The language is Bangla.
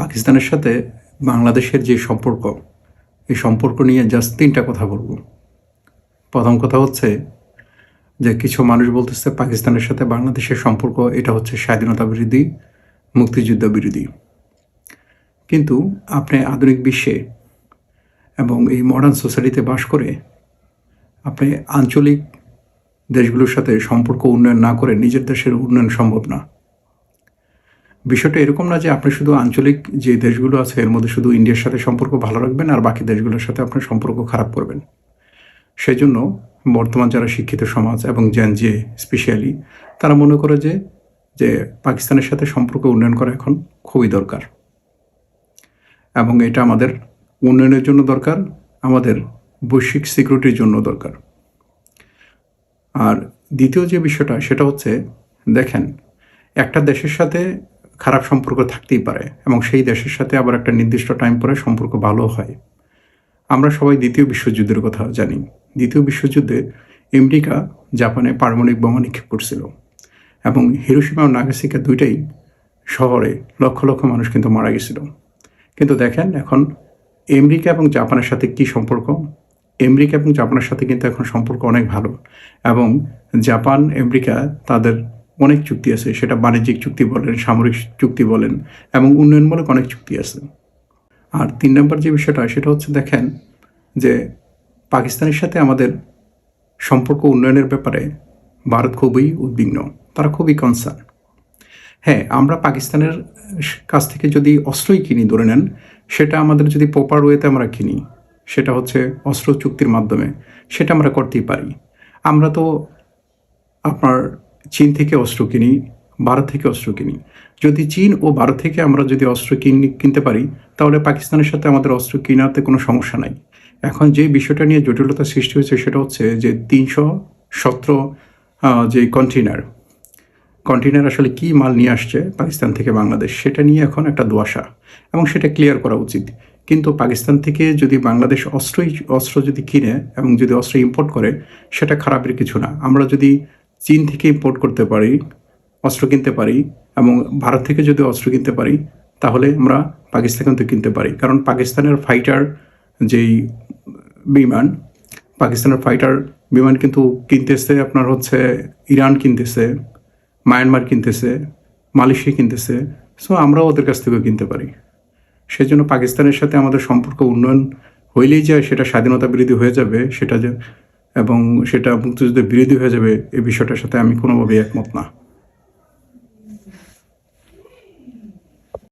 পাকিস্তানের সাথে বাংলাদেশের যে সম্পর্ক, এই সম্পর্ক নিয়ে জাস্ট তিনটা কথা বলব। প্রথম কথা হচ্ছে যে কিছু মানুষ বলতেছে পাকিস্তানের সাথে বাংলাদেশের সম্পর্ক, এটা হচ্ছে স্বাধীনতা বিরোধী, মুক্তিযুদ্ধ বিরোধী। কিন্তু আপনি আধুনিক বিশ্বে এবং এই মডার্ন সোসাইটিতে বাস করে আপনি আঞ্চলিক দেশগুলোর সাথে সম্পর্ক উন্নয়ন না করে নিজের দেশের উন্নয়ন সম্ভব না। বিষয়টা এরকম না যে আপনি শুধু আঞ্চলিক যে দেশগুলো আছে, এর মধ্যে শুধু ইন্ডিয়ার সাথে সম্পর্ক ভালো রাখবেন আর বাকি দেশগুলোর সাথে আপনার সম্পর্ক খারাপ করবেন। সেই জন্য বর্তমান যারা শিক্ষিত সমাজ এবং যে স্পেশালি তারা মনে করে যে যে পাকিস্তানের সাথে সম্পর্ক উন্নয়ন করা এখন খুবই দরকার। এবং এটা আমাদের উন্নয়নের জন্য দরকার, আমাদের বৈশ্বিক সিকিউরিটির জন্য দরকার। আর দ্বিতীয় যে বিষয়টা, সেটা হচ্ছে, দেখেন, একটা দেশের সাথে খারাপ সম্পর্ক থাকতেই পারে এবং সেই দেশের সাথে আবার একটা নির্দিষ্ট টাইম পরে সম্পর্ক ভালো হয়। আমরা সবাই দ্বিতীয় বিশ্বযুদ্ধের কথা জানি। দ্বিতীয় বিশ্বযুদ্ধে আমেরিকা জাপানে পারমাণবিক বোমা নিক্ষেপ করছিল এবং হিরোসীমা ও নাগাসিকা দুইটাই শহরে লক্ষ লক্ষ মানুষ কিন্তু মারা গেছিল। কিন্তু দেখেন এখন আমেরিকা এবং জাপানের সাথে কি সম্পর্ক? আমেরিকা এবং জাপানের সাথে কিন্তু এখন সম্পর্ক অনেক ভালো এবং জাপান আমেরিকা তাদের অনেক চুক্তি আছে, সেটা বাণিজ্যিক চুক্তি বলেন, সামরিক চুক্তি বলেন, এবং উন্নয়নমূলক অনেক চুক্তি আছে। আর তিন নম্বর যে বিষয়টা, সেটা হচ্ছে দেখেন যে পাকিস্তানের সাথে আমাদের সম্পর্ক উন্নয়নের ব্যাপারে ভারত খুবই উদ্বিগ্ন, তারা খুবই কনসার্ন হ্যাঁ আমরা পাকিস্তানের কাছ থেকে যদি অস্ত্রই কিনি ধরে নেন, সেটা আমাদের যদি প্রপার ওয়েতে আমরা কিনি, সেটা হচ্ছে অস্ত্র চুক্তির মাধ্যমে, সেটা আমরা করতেই পারি। আমরা তো আপনার চীন থেকে অস্ত্র কিনি, ভারত থেকে অস্ত্র কিনি। যদি চীন ও ভারত থেকে আমরা যদি অস্ত্র কিনি, কিনতে পারি, তাহলে পাকিস্তানের সাথে আমাদের অস্ত্র কেনাতে কোনো সমস্যা নাই। এখন যে বিষয়টা নিয়ে জটিলতা সৃষ্টি হয়েছে, সেটা হচ্ছে যে তিনশো সতেরো যে কন্টেনার কন্টেনার আসলে কি মাল নিয়ে আসছে পাকিস্তান থেকে বাংলাদেশ, সেটা নিয়ে এখন একটা দোয়াশা এবং সেটা ক্লিয়ার করা উচিত। কিন্তু পাকিস্তান থেকে যদি বাংলাদেশ অস্ত্রই, অস্ত্র যদি কিনে এবং যদি অস্ত্র ইম্পোর্ট করে, সেটা খারাপের কিছু না। আমরা যদি চীন থেকে ইম্পোর্ট করতে পারি, অস্ত্র কিনতে পারি এবং ভারত থেকে যদি অস্ত্র কিনতে পারি, তাহলে আমরা পাকিস্তান থেকে কিনতে পারি। কারণ পাকিস্তানের ফাইটার যেই বিমান, পাকিস্তানের ফাইটার বিমান কিন্তু কিনতেছে আপনার হচ্ছে ইরান কিনতেছে মায়ানমার কিনতেছে, মালয়েশিয়া কিনতেছে। সো আমরাও ওদের কাছ থেকেও কিনতে পারি। সেই জন্য পাকিস্তানের সাথে আমাদের সম্পর্ক উন্নয়ন হইলেই যায় সেটা স্বাধীনতা বিরোধী হয়ে যাবে, সেটা যে এবং সেটা মুক্তিযুদ্ধের বিরোধী হয়ে যাবে এই বিষয়টার সাথে আমি কোনোভাবেই একমত না।